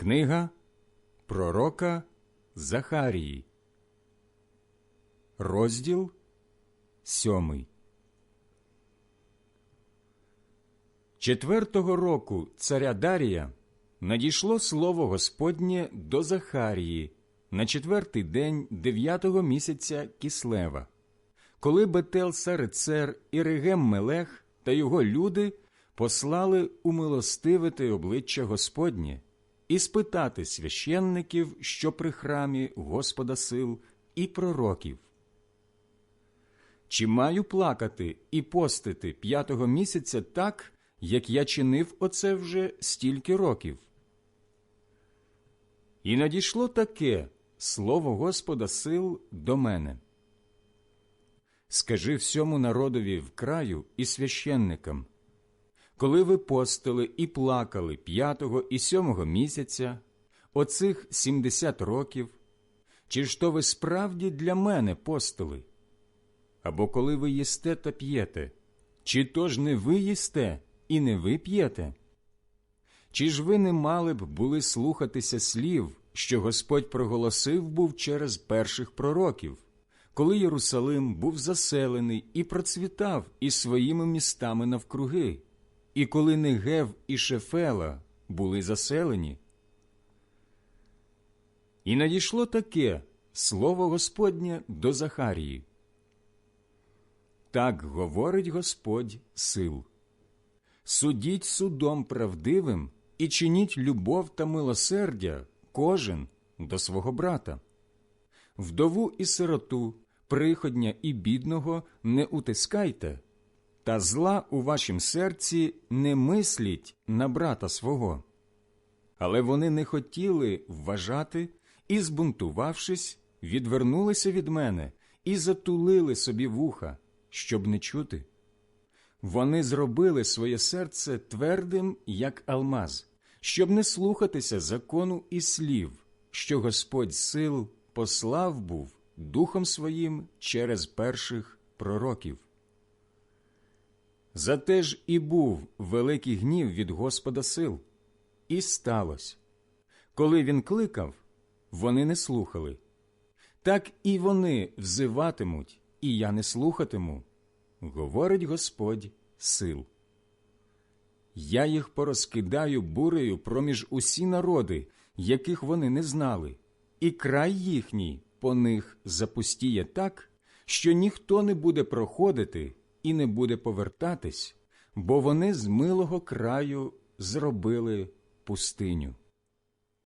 Книга Пророка Захарії, розділ сьомий. Четвертого року царя Дарія надійшло слово Господнє до Захарії на четвертий день дев'ятого місяця Кислева, коли Бетел Сарицер і Мелех та його люди послали умилостивити обличчя Господнє і спитати священників, що при храмі Господа сил, і пророків. Чи маю плакати і постити п'ятого місяця так, як я чинив оце вже стільки років? І надійшло таке слово Господа сил до мене. Скажи всьому народові в краю і священникам, коли ви постили і плакали п'ятого і сьомого місяця, оцих сімдесят років, чи ж то ви справді для мене постили? Або коли ви їсте та п'єте, чи то ж не ви їсте і не ви п'єте? Чи ж ви не мали б були слухатися слів, що Господь проголосив був через перших пророків, коли Єрусалим був заселений і процвітав із своїми містами навкруги, і коли Негев і Шефела були заселені? І надійшло таке слово Господнє до Захарії. Так говорить Господь сил. Судіть судом правдивим і чиніть любов та милосердя кожен до свого брата. Вдову і сироту, приходня і бідного не утискайте, та зла у вашім серці не мисліть на брата свого. Але вони не хотіли вважати і, збунтувавшись, відвернулися від мене і затулили собі вуха, щоб не чути. Вони зробили своє серце твердим, як алмаз, щоб не слухатися закону і слів, що Господь сил послав був Духом Своїм через перших пророків. Зате ж і був великий гнів від Господа сил, і сталося. Коли він кликав, вони не слухали. Так і вони взиватимуть, і я не слухатиму, говорить Господь сил. Я їх порозкидаю бурею проміж усі народи, яких вони не знали, і край їхній по них запустіє так, що ніхто не буде проходити і не буде повертатись, бо вони з милого краю зробили пустиню.